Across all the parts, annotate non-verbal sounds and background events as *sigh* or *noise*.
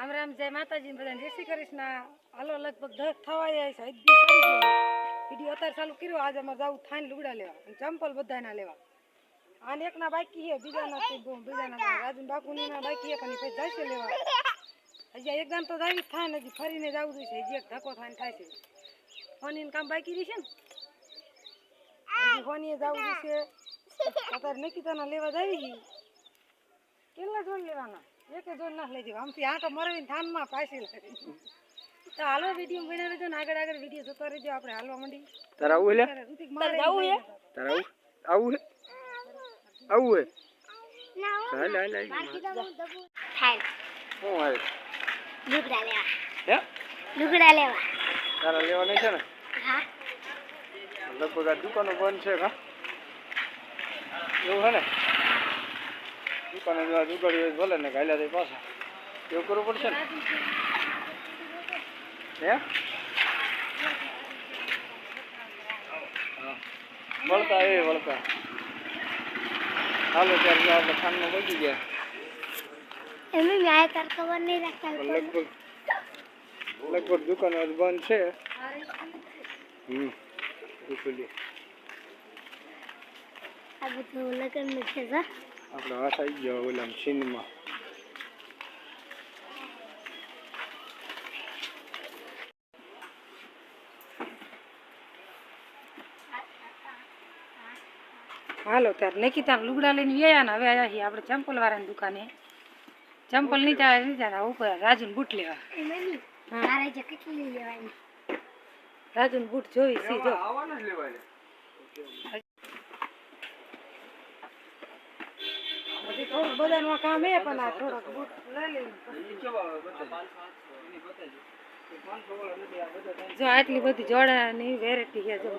રામ રામ, જય માતાજી બધાને જય શ્રી કૃષ્ણ. હાલો, લગભગ દસ થવા જાય છે વીડિયો અત્યારે ચાલુ કર્યો, આજે અમારે જવું થાય લુગડા લેવા અને ચંપલ બધાના લેવા. આને એકના બાકી છે, બીજાના બીજાના રાજુ બાપુની ના બાકી છે, પણ પછી જશે લેવા. હજી એકદમ તો જાવી થાય ને, હજી ફરીને જવું છે, હજી એક ધક્કો થાય થાય છે. ફોની કામ બાકી રહેશે ને? હજી ફોનીએ જવું છે. અત્યારે નિકિતાના લેવા જાવી છે. કેટલા જોડ લેવાના? એક જોડ ના લઈ જવા આમથી આટો મરવીને થાનમાં પાછી લઈ તો હાલો વીડિયો બના રહેજો ને આગળ આગળ વીડિયો જોતો રહેજો. આપણે હાલવા માંડી. તારે આવું લે ત્યારે ઋતિક હે? જવું આવું? આવું હે? આવું હે? હાલ હાલ હાલ. થાય શું હાલ? લુગડા લેવા. હે? લુગડા લેવા. તારા લેવા નહીં છે ને? હા. લગભગ આ દુકાનો બંધ છે કા એવું હે ને? દુકાને જો આ દુગાડી હોય ભલે ને ગાયલા થઈ પાછા. એવું કરવું પડશે ને? હે? વળતા એ વળતા. હાલો ત્યારે આપણે ખાનમાં પહોંચી ગયા. એમને ન્યાય કર ખબર નહીં રાખતા લગભગ લગભગ દુકાન બંધ છે. હમ. આ બધું લગ્ન છે સર આપણે હાથ આવી ગયો સિંધમાં હાલો ત્યારે નિકિતા લુગડા લઈને વ્યા ને હવે આવ્યા છીએ આપણે ચંપલ વાળાની દુકાને. ચંપલ નહીં ચાલે નહીં ચાલે ઉપર રાજુન બૂટ લેવા. રાજુને બૂટ જોઈ સી જો. બધાનું કામ હે પણ આ થોડોક બૂટ લઈ લઈને જો આટલી બધી જોડાની વેરાયટી છે જો.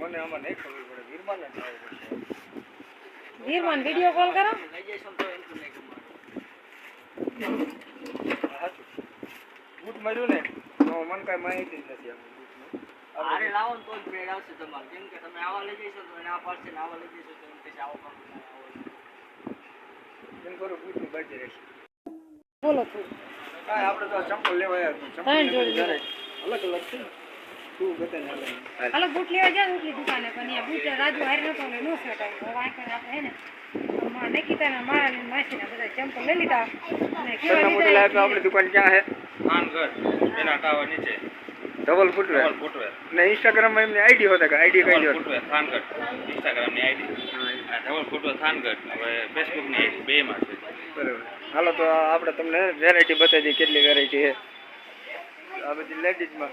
મને આમાં નહીં ખબર પડે. વીરમાન વીરમાન વીડિયો કોલ કરો. બૂટ મળ્યું ને તો મને કઈ માહિતી જ નથી આમ લાવો તો જ ભેળ આવશે તમારે. કેમ કે તમે આવા લઈ જઈશો તો એને આ પાડશે ને આવા લઈ જઈશો તો એમ કહેશે આવો કરો. એમ કરો બૂટની રહેશે. બોલો થોડું કાંઈ આપણે તો આ ચંપલ લેવા ત્રણ ચંપલ જોડી અલગ અલગ છે. હાલો. બૂટ લેવા જાય એટલી દુકાને પણ અહીંયા બૂટ રાજુ હારી નતો એટલે નો હવે આપણે હે મારા ને માસીના બધા ચંપલ લઈ લીધા. અને કેવા સરખા તો આપણી દુકાન ક્યાં હે? થાનગઢ એના ટાવર નીચે. ડબલ ફૂટવેર ડબલ ફૂટવેર ને ઇન્સ્ટાગ્રામમાં એમની આઈડી હોતા કે આઈડી કઈ ફૂટવેર થાનગઢ. ઇન્સ્ટાગ્રામની આઈડી અને ડબલ ફૂટવેર થાનગઢ હવે ફેસબુકની આઈડી બેમાં છે. બરાબર. હાલો તો આપણે તમને વેરાયટી બતાવી દઈએ કેટલી વેરાયટી છે. આ બધી લેડીઝમાં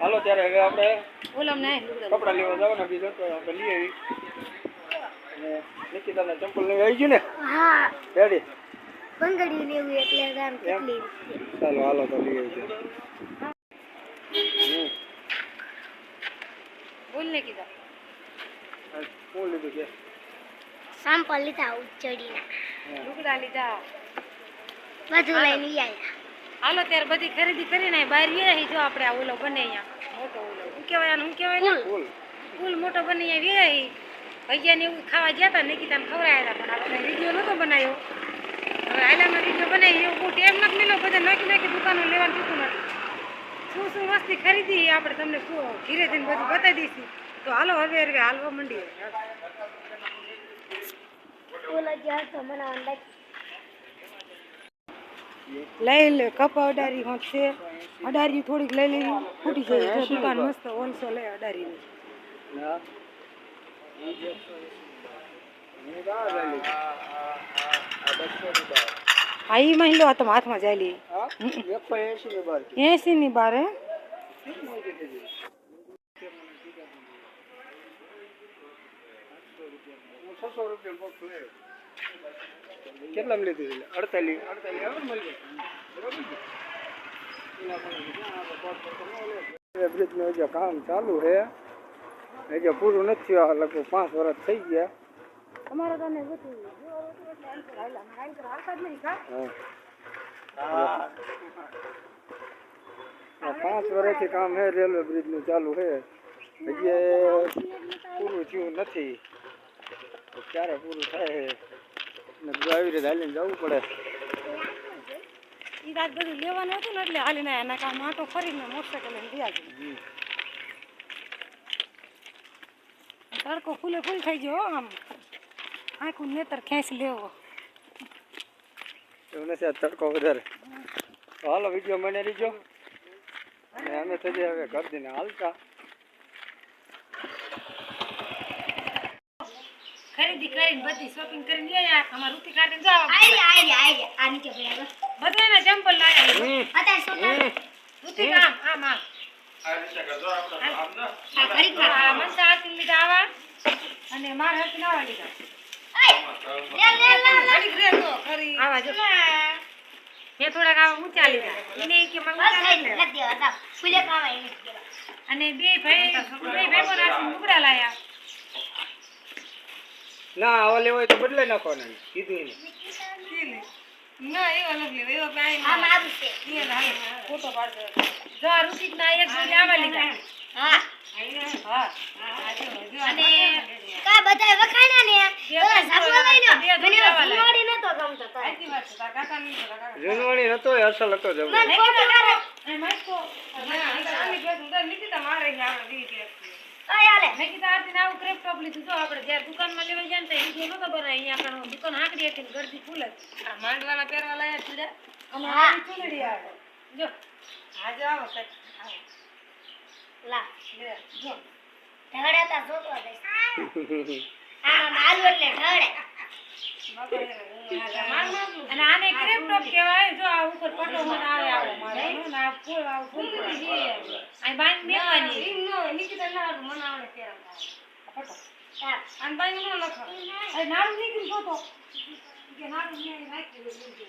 હાલો ત્યારે હવે આપણે ઓલમ ને કપડાં લેવા જવાના બીજો તો આપણે લઈ આવી. અને નિકિતાને ચંપલ લઈ આવી ગયું ને? હા. રેડી? બંગડી લેવું એટલે આમ કેટલી ચાલો હાલો તો લઈ આવી બોલ ને કીધા બોલ લીધું કે સાંપલ લીધા ઉચડીના લુગડા લીધા. બધું લઈને આવ્યા. હાલો ત્યારે બધી ખરીદી કરીને બહાર વ્યાહી જો આપણે આ ઓલો બને અહીંયા. મોટો ઓલો. શું કહેવાય આને શું કહેવાય ફૂલ. મોટો બને અહીંયા વ્યાહી ભૈયાને એવું ખાવા ગયા હતા નિકિતાને ખવડાવ્યા હતા પણ આપણે વીડિયો નહોતો બનાવ્યો. હવે આયલાનો વીડિયો બનાવી એવું બહુ ટેમ નથી મેલો બધા નાખી નાખી દુકાનો લેવાનું થતું નથી. શું શું વસ્તી ખરીદી આપણે તમને શું ધીરે ધીરે બધું બતાવી દઈશું. તો હાલો હવે હવે હાલવા મંડીએ. ઓલા ગયા બનાવવાનું બાકી લઈ લે કપ અડારી હોત છે અડારી થોડીક લઈ લેવી ફૂટી જાય દુકાન મસ્ત ઓનસો લે અડારીની હા એ મહિલો આ તમે હાથમાં જાય લે એસી ની બાર છસો રૂપિયા કેટલામાં લીધું એટલે અડતાલીસ. અડતાલીસ આવે ને મળી જાય બ્રિજનું હજી કામ ચાલુ છે હજી પૂરું નથી થયું લગભગ પાંચ વર્ષ થઈ ગયા. અમારે તો ને બધું હાલા હાલતા જ નહીં કા હા. આ પાંચ વર્ષથી કામ છે રેલવે બ્રિજનું ચાલુ છે. હજી પૂરું થયું નથી. તો ક્યારે પૂરું થાય? છે આવી રીતે હાલીને જવું પડે. ઈ રાત બધું લેવાનું હતું ને એટલે હાલીને એના કામ આટો ફરીને મોટરસાઇકલ લઈને ગયા છે. તડકો ફૂલે ફૂલ થઈ ગયો હો આમ. આખું નેતર ખેંચી લેવો. એવું નથી તડકો વધારે. હાલો વીડિયો મને રીજો અને અમે થઈ હવે ઘર દીને હાલતા. ખરીદી કરીને બધી શોપિંગ કરીને લઈ આવ્યા અમાર રૂટી કાઢીને જાવ આઈ આઈ આઈ આ નીચે પડ્યા બધા બધાના ચંપલ લાવ્યા. અત્યારે સોના રૂટી કામ? આમ આમ અને માર હાથી આવા જો. મેં થોડાક આવા ઊંચા લીધા. એને કે મને. અને બે ભાઈ બે ભેગો રાખીને લુગડા લાયા. ના આવા લેવો હોય તો બદલાઈ નાખવાના કીધું એને. ના એવો નથી લેવો એવો કાંઈ આ મારું. છે. ફોટો પાડજો. જો આ ઋતિકના એક જોડી આવા લીધા. હા. અને કા બધા વખાણા ને? ઓલા ઝાપલો લઈ લો મને દુનિયા નતો ગમતો તો. સાચી વાત છે તારા કાકા નહીં કાકા. જૂનવાણી નતો એ અસલ હતો જબર મને ફોટો લાવો. એ મસ્કો. ના આની બેસ ઉધર નીકળી તા મારે અહીંયા આવે. મેં કીધું આરતી ને આવું ક્રેપ ટોપ લીધું. જો આપણે જ્યારે દુકાનમાં લેવા જાય ને તો ઈંધો નતો બનાય અહીંયા કણ દુકાન હાંકડી હતી ને ગરદી ફૂલ જ. આ માંડવાના પહેરવા લાયા ચૂડા અને આ ચૂંદડી આવે. જો. આજે આવો કંઈક આવો. લા, જો. ઢળે તો જોતો દઈશ. *laughs* આમાં મારું એટલે ઢળે. અને આને ક્રેપ ટોપ કહેવાય. જો આ ઉપર પટો મને આવે. નાડું નીકળી ગયો તો. નાડું દે